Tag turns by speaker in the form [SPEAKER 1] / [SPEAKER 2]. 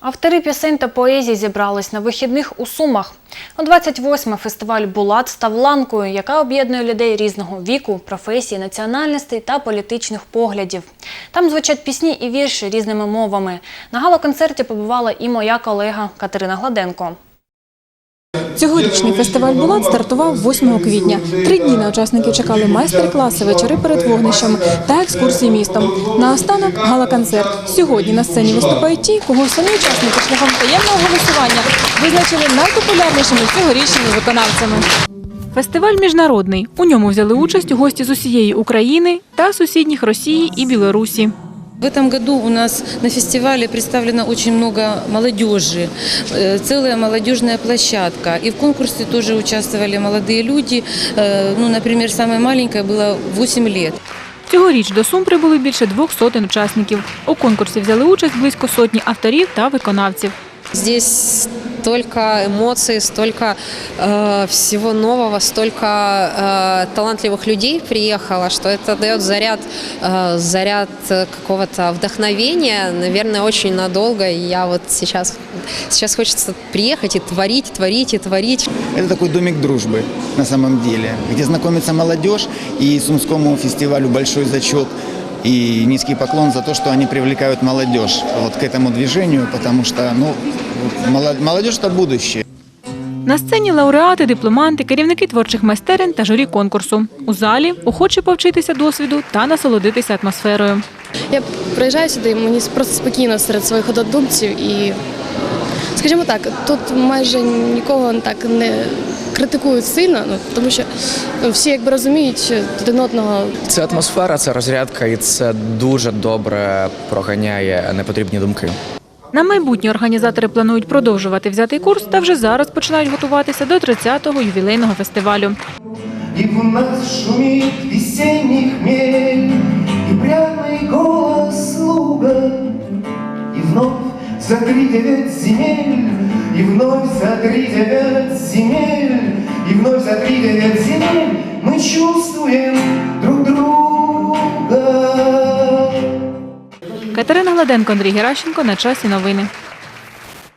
[SPEAKER 1] Автори пісень та поезії зібрались на вихідних у Сумах. У 28-й фестиваль Булат став ланкою, яка об'єднує людей різного віку, професії, національностей та політичних поглядів. Там звучать пісні і вірші різними мовами. На гала-концерті побувала і моя колега Катерина Гладенко.
[SPEAKER 2] Цьогорічний фестиваль «Булат» стартував 8 квітня. Три дні на учасників чекали майстер-класи, вечори перед вогнищем та екскурсії містом. Наостанок – гала-концерт. Сьогодні на сцені виступають ті, кого самі учасники шляхом таємного голосування визначили найпопулярнішими цьогорічними виконавцями. Фестиваль міжнародний. У ньому взяли участь гості з усієї України та сусідніх Росії і Білорусі.
[SPEAKER 3] В этом году у нас на фестивале представлено очень много молодежи, э, целая молодежная площадка. И в конкурсе тоже участвовали молодые люди. Э, Ну, например, самая маленькая была 8 лет.
[SPEAKER 2] Цьогоріч до Сум прибули більше двох сотень учасників. У конкурсі взяли участь близько сотні авторів та виконавців.
[SPEAKER 4] Здесь столько эмоций, столько э, всего нового, столько э, талантливых людей приехало, что это дает заряд, э, заряд какого-то вдохновения, наверное, очень надолго. И я вот сейчас, сейчас хочется приехать и творить, творить и творить.
[SPEAKER 5] Это такой домик дружбы на самом деле, где знакомится молодежь и Сумскому фестивалю большой зачет и низкий поклон за то, что они привлекают молодежь вот к этому движению, потому что ну, моло- молодежь это будущее.
[SPEAKER 2] На сцені лауреати, дипломанти, керівники творчих майстерень та журі конкурсу. У залі охочі повчитися досвіду та насолодитися атмосферою.
[SPEAKER 6] Я приїжджаю сюди, і мені просто спокійно серед своїх однодумців і, скажімо так, тут майже нікого так не критикують сильно, ну тому що ну, всі якби розуміють що один одного
[SPEAKER 7] Це атмосфера, це розрядка, і це дуже добре проганяє непотрібні думки.
[SPEAKER 2] На майбутнє організатори планують продовжувати взятий курс та вже зараз починають готуватися до 30-го ювілейного фестивалю.
[SPEAKER 8] І в нас шумит за три девять земель, И вновь за три девять земель, И вновь за три девять земель Мы чувствуем друг друга.
[SPEAKER 2] Катерина Гладенко, Андрій Геращенко. На часі новини.